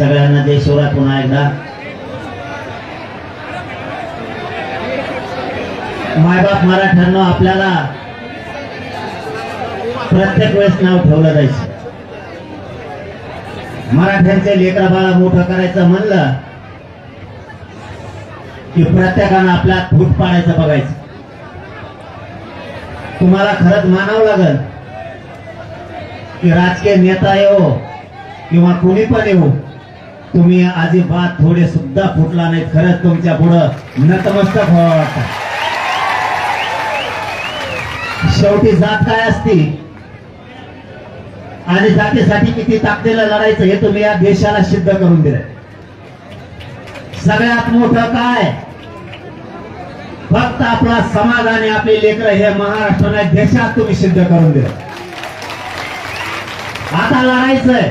सगळ्यांना जय शिवराय पुन्हा एकदा. मायबाप मराठ्यांना आपल्याला प्रत्येक वेळेस नाव ठेवलं जायचं. मराठ्यांचे लेकरा बाळा मोठं करायचं म्हणलं की प्रत्येकानं आपल्या फूट पाडायचं बघायचं. तुम्हाला खरंच मानावं लागल की राजकीय नेता येऊ किंवा कोणी पण येऊ तुम्ही अजिबात थोडे सुद्धा फुटला नाहीत खरंच तुमच्या पुढं नतमस्तक व्हावं शेवटी जात काय असती? आणि जातीसाठी किती ताकदीला लढायचं हे तुम्ही या देशाला सिद्ध करून दिलं सगळ्यात मोठं काय? फक्त आपला समाज आणि आपले लेकर हे महाराष्ट्राने देशात तुम्ही सिद्ध करून दिलं. आता लढायचंय.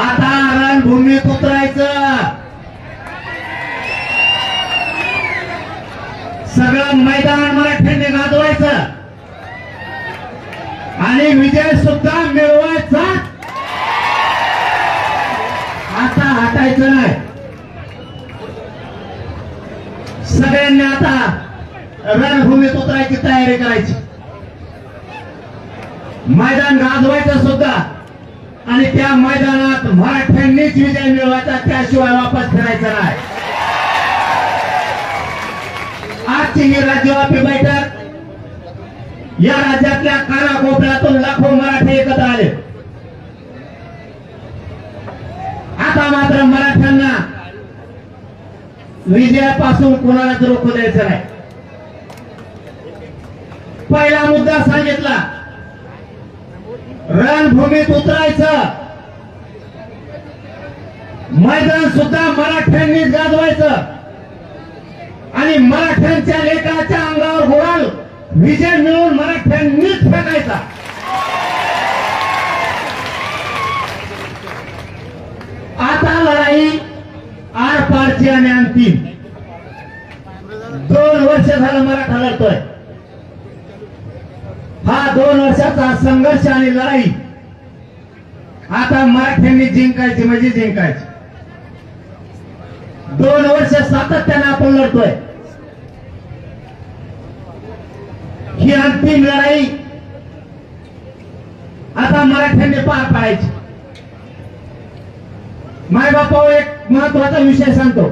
आता रणभूमीत उतरायचं सगळं मैदान मराठ्यांनी गाजवायचं. आणि विजय सुद्धा मिळवायचा. आता हटायचं नाही. सगळ्यांनी आता रणभूमीत उतरायची तयारी करायची. मैदान गाजवायचं सुद्धा. आणि त्या मैदानात मराठ्यांनीच विजय मिळवायचा त्याशिवाय वापस फिरायचा नाही. आजची ही राज्यव्यापी बैठक या राज्यातल्या कानाकोपऱ्यातून लाखो मराठी एकत्र आले. आता मात्र मराठ्यांना विजयापासून कोणालाच रोखू द्यायचं नाही. पहिला मुद्दा सांगितला. रणभूमीत उतरायचं. मैदान सुद्धा मराठ्यांनी गाजवायचं. आणि मराठ्यांच्या लेखाच्या अंगावर गुलाल विजय मिळवून मराठ्यांनीच फेकायचा. आता लढाई आरपारची आणि अंतिम. दोन वर्ष झालं मराठा लढतोय. हा दोन वर्षाचा संघर्ष आणि लढाई आता मराठ्यांनी जिंकायची म्हणजे जिंकायची. दोन वर्ष सातत्याने आपण लढतोय. ही अंतिम लढाई आता मराठ्यांनी पार पाडायची. मायबापा एक महत्त्वाचा विषय सांगतो.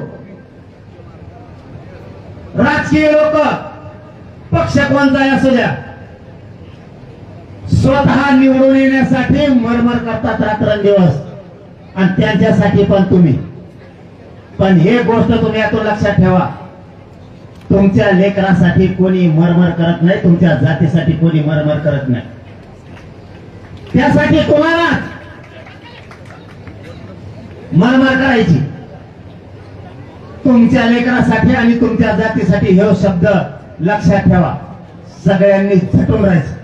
राजकीय लोक पक्ष कोणताही असू द्या. स्वतः निवडून येण्यासाठी मरमर करतात रात्रंदिवस. आणि त्यांच्यासाठी पण तुम्ही. पण हे गोष्ट तुम्ही यातून लक्षात ठेवा. तुमच्या लेकरासाठी कोणी मरमर करत नाही तुमच्या जातीसाठी कोणी मरमर करत नाही. त्यासाठी तुम्हाला मरमर करायची. तुमच्या लेकरासाठी आणि तुमच्या जातीसाठी हे शब्द लक्षात ठेवा. सगळ्यांनी झटून राहायचं.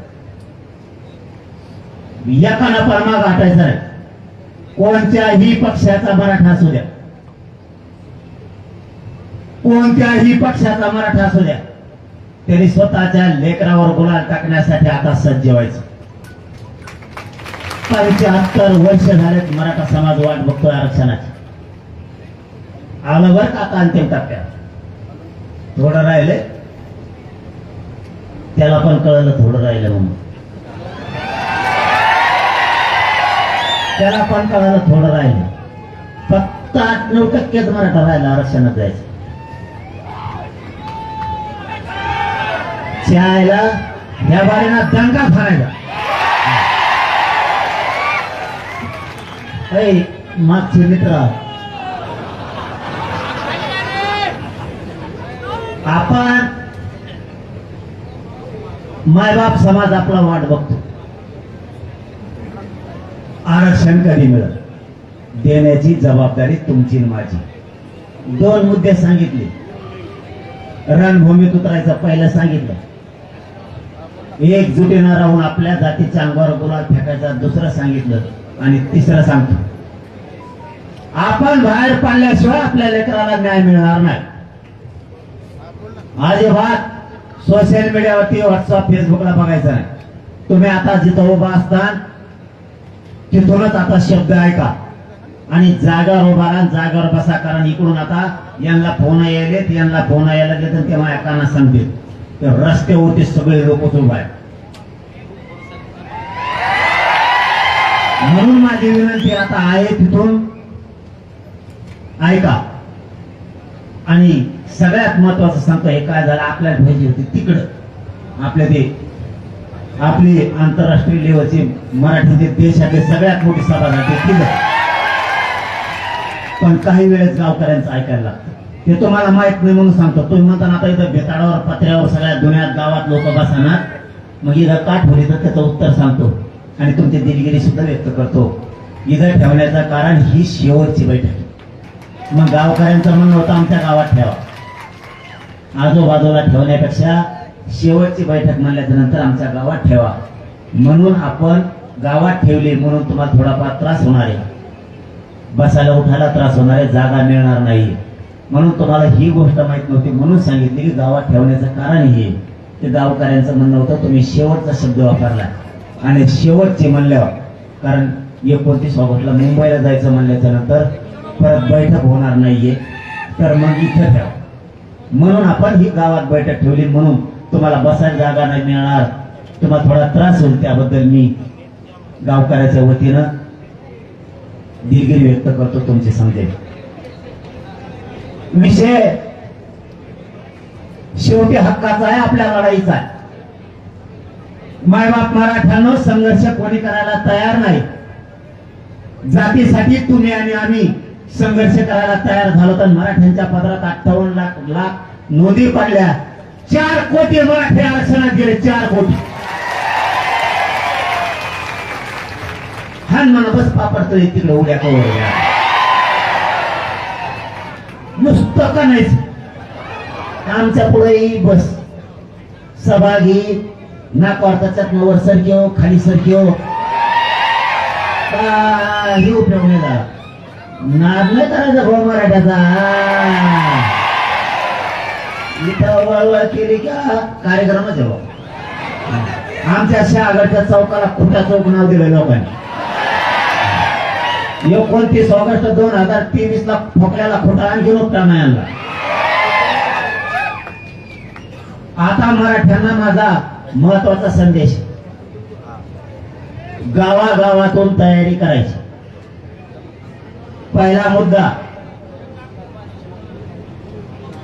या परमा गाठायचा नाही. कोणत्याही पक्षाचा मराठा असू द्या. कोणत्याही पक्षाचा मराठा असू द्या. त्यांनी स्वतःच्या लेकरावर गुलाल टाकण्यासाठी आता सज्ज व्हायचं. पंच्याहत्तर वर्ष झालेत मराठा समाज वाट बघतोय आरक्षणाची. आलं बरं का आता अंतिम टप्प्यात? थोडं राहिले त्याला पण कळलं थोडं राहिलं म्हणून. त्याला पण कळायला थोडं राहिलं. फक्त आठ नऊ टक्केच मराठा राहिला आरक्षणात जायचं. शाळेला या बारीना दंगा फारायला मागचे मित्र. आपण मायबाप समाज आपला वाट बघतो. आरक्षण कधी मिळत देण्याची जबाबदारी तुमची माझी. दोन मुद्दे सांगितले. रणभूमीत उतरायचं पहिलं सांगितलं. एकजुटीनं राहून आपल्या जातीच्या अंगावर गुलाल फेकायचा दुसरं सांगितलं. आणि तिसरं सांगतो. आपण बाहेर पाडल्याशिवाय आपल्या लेकराला न्याय मिळणार नाही. अजिबात सोशल मीडियावरती व्हॉट्सअप फेसबुकला बघायचं नाही. तुम्ही आता जिथं उभा असता तिथूनच आता शब्द ऐका. आणि जागावर उभा राहा जागावर बसा कारण इकडून आता यांना फोन यायलेत यांना फोन यायला लागले तर ते माझ्या सांगतील. ते रस्त्यावरती सगळे लोक उभा आहेत म्हणून माझी विनंती आता आहे तिथून. ऐका. आणि सगळ्यात महत्वाचं सांगतो हे काय झालं? आपल्याला पाहिजे होती तिकडं. आपल्या ते आपली आंतरराष्ट्रीय लेवलची मराठी देशातली सगळ्यात मोठी सभा झाली पण काही वेळेस गावकऱ्यांचं ऐकायला लागतं. ते तुम्हाला माहीत नाही म्हणून सांगतो. तुम्ही म्हणता आता इथं बेताडावर पत्र्यावर सगळ्या दुनियात गावात लोक बसणार. मग इथं का ठेवली तर त्याचं उत्तर सांगतो. आणि तुमची दिलगिरी सुद्धा व्यक्त करतो. इथं ठेवण्याचं कारण ही शेवटची बैठक आहे. मग गावकऱ्यांचं म्हणणं होतं आमच्या गावात ठेवा. आजूबाजूला ठेवण्यापेक्षा शेवटची बैठक म्हणल्याच्या नंतर आमच्या गावात ठेवा. म्हणून आपण गावात ठेवले म्हणून तुम्हाला थोडाफार त्रास होणार आहे. बसायला उठायला त्रास होणार आहे जागा मिळणार नाही. म्हणून तुम्हाला ही गोष्ट माहीत नव्हती म्हणून सांगितली की गावात ठेवण्याचं कारण हे ते गावकऱ्यांचं म्हणणं होतं तुम्ही शेवटचा शब्द वापरला. आणि शेवटचे म्हणल्यावर कारण एकोणतीस ऑगस्टला मुंबईला जायचं म्हणल्याच्या नंतर परत बैठक होणार नाहीये. तर मग इथं ठेवा. म्हणून आपण ही गावात बैठक ठेवली म्हणून तुम्हाला बसायला जागा नाही मिळणार. तुम्हाला थोडा त्रास होईल त्याबद्दल मी गावकऱ्याच्या वतीनं दिलगिरी व्यक्त करतो तुमचे समजेल विषय शेवटी हक्काचा आहे आपल्या लढाईचा मायबाप मराठ्यानं संघर्ष कोणी करायला तयार नाही. जातीसाठी तुम्ही आणि आम्ही संघर्ष करायला तयार झालो तर मराठ्यांच्या पदरात अठ्ठावन्न लाख लाख नोंदी पडल्या. चार कोटी मराठी आरक्षणात गेले चार कोटी. हान म्हणा बस पापडतो तिकडे उड्या कवर नुसतं का नाहीच? आमच्या पुढे बस. सभा घे नाकवारताच्यात वर सरक्यो खाली सरक्यो काही उपयोग नाही झाला. नाद नाही करायचा भाऊ मराठ्याचा. इथं केली का कार्यक्रमच आहे भाऊ आमच्या शहागडच्या चौकाला खुटा चौक नाव दिलं लोकांनी एकोणतीस ऑगस्ट दोन हजार तेवीस ला ठोकल्याला खोटा आणखी उपटा नाही आणला आता मराठ्यांना माझा महत्त्वाचा संदेश. गावागावातून तयारी करायची. पहिला मुद्दा.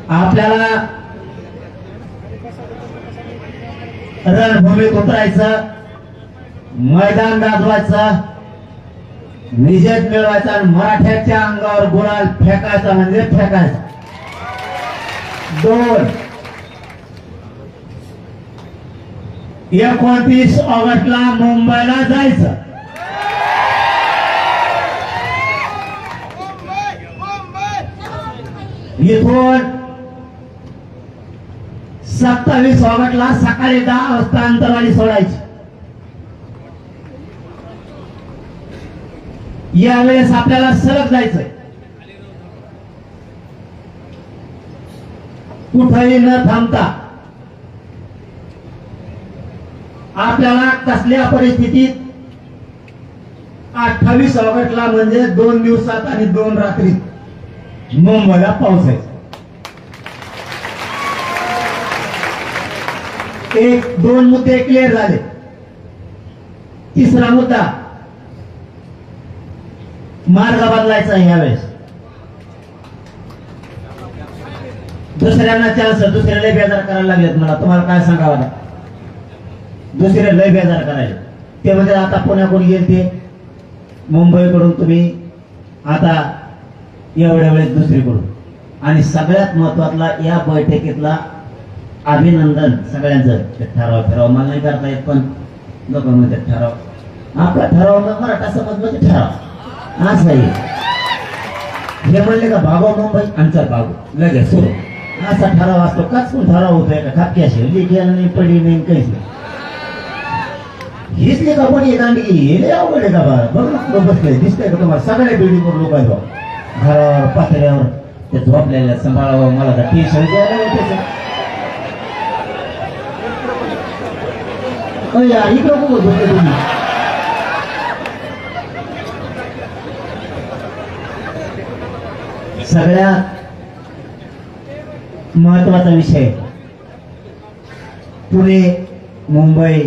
आपल्याला रणभूमीत उतरायचं मैदान गाजवायचं निषेध मिळवायचा आणि मराठ्याच्या अंगावर गुलाल फेकायचा म्हणजे फेकायचा. दोन. एकोणतीस ऑगस्टला मुंबईला जायचं. इथून सत्तावीस ऑगस्टला सकाळी दहा वाजता अंतरवाडी सोडायची. यावेळेस आपल्याला सलग जायचंय. कुठेही न थांबता आपल्याला कसल्या परिस्थितीत अठ्ठावीस ऑगस्टला म्हणजे दोन दिवसात आणि दोन रात्रीत मुंबईला पावसायचं एक दोन मुद्दे क्लिअर झाले. तिसरा मुद्दा मार्ग बदलायचा ह्यावेळेस यावेळेस. दुसऱ्यांना चान्स दुसऱ्या लय बेजार करायला लागलेत मला. तुम्हाला काय सांगावं आता? दुसरे लय बेजार करायचे. ते म्हणजे आता पुण्याकडून येईल ते. मुंबईकडून तुम्ही आता एवढ्या वेळेस दुसरीकडून. आणि सगळ्यात महत्वातला या बैठकीतला अभिनंदन सगळ्यांचं. ते ठराव ठराव मला नाही करता येत पण लोक ठराव. आपला ठराव मराठा समज म्हणजे ठराव. असं आहे. हे म्हणले का भागो मुंबई आमचा भागो लगेच सुरू. असा ठराव असतो. काच पण ठराव होतोय का? खापक्याशी लिखी नाही पडली नाही काहीच नाही. हीच लेखा का कोणी दांडी हे आवडले आहे का बा? बघ बसले. दिसतंय का तुम्हाला? सगळ्या बिल्डिंगवर लोक आहेत घरावर पातळ्यावर ते झोपलेल्या सांभाळावं. मला तर टेन्शन द्यायला या सगळ्या महत्त्वाचा विषय पुणे मुंबई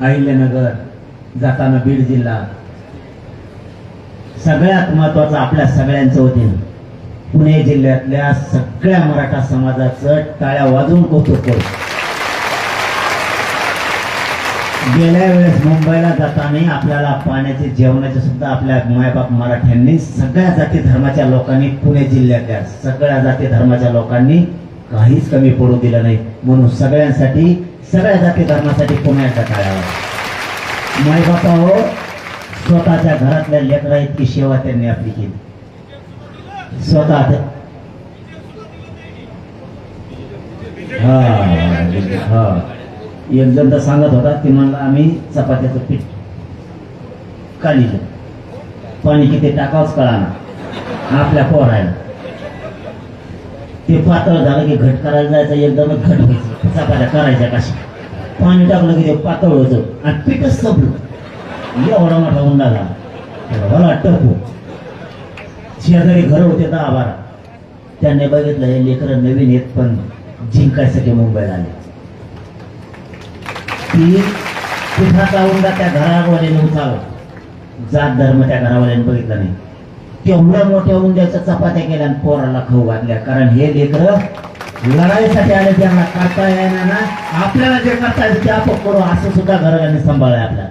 अहिल्यानगर जाताना बीड जिल्हा सगळ्यात महत्त्वाचा आपल्या सगळ्यांचं होते पुणे जिल्ह्यातल्या सगळ्या मराठा समाजाचं टाळ्या वाजून कौतुक करू गेल्या वेळेस मुंबईला जाताना आपल्याला पाण्याचे जेवणाचे सुद्धा आपल्या मायबाप मराठ्यांनी सगळ्या जाती धर्माच्या लोकांनी पुणे जिल्ह्यातल्या सगळ्या जाती धर्माच्या लोकांनी काहीच कमी पडू दिलं नाही. म्हणून सगळ्यांसाठी सगळ्या जाती धर्मासाठी पुण्याचा काळावा मायबापा हो स्वतःच्या घरातल्या लेकरा इतकी सेवा त्यांनी आपली केली. स्वतः हा हा. एक जण तर सांगत होता की म्हणला आम्ही चपात्याचं पीठ काढलं पाणी किती टाकावंच कळाना. आपल्या पोरायला. ते पातळ झालं की घट करायला जायचं एकदमच घट व्हायचं. चपात्या करायच्या कशा? पाणी टाकलं की ते पातळ होतं आणि पीठच संपलं. एवढा मोठा हुंडा झाला. मला टपू. शेजारी घर होते दहा बारा. त्यांनी बघितलं हे लेकरं नवीन येत पण जिंकायसाठी मुंबईला आले. ती पिठाचा उंडा त्या घरावाल्याने उचाल जात धर्म त्या घरावाल्याने बघितला नाही. तेवढ्या मोठ्या उंद्याच्या चपात्या केल्या आणि पोराला खाऊ घातल्या. कारण हे लेकर लढाईसाठी आले त्यांना करता येणार ना. आपल्याला जे करता येईल ते आपण करू. असं सुद्धा घराने सांभाळलं आपल्याला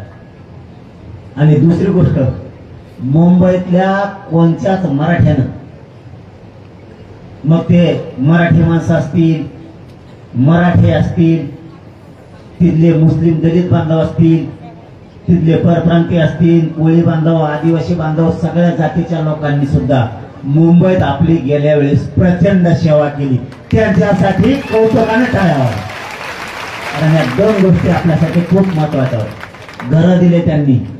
आणि दुसरी गोष्ट मुंबईतल्या कोणत्याच मराठ्यानं मग ते मराठी माणसं असतील मराठी असतील तिथले मुस्लिम दलित बांधव असतील तिथले परप्रांतीय असतील कोळी बांधव आदिवासी बांधव सगळ्या जातीच्या लोकांनी सुद्धा मुंबईत आपली गेल्या वेळेस प्रचंड सेवा केली. त्यांच्यासाठी कौतुकाने टाळावं. कारण या दोन गोष्टी आपल्यासाठी खूप महत्त्वाच्या आहेत. घरं दिले त्यांनी.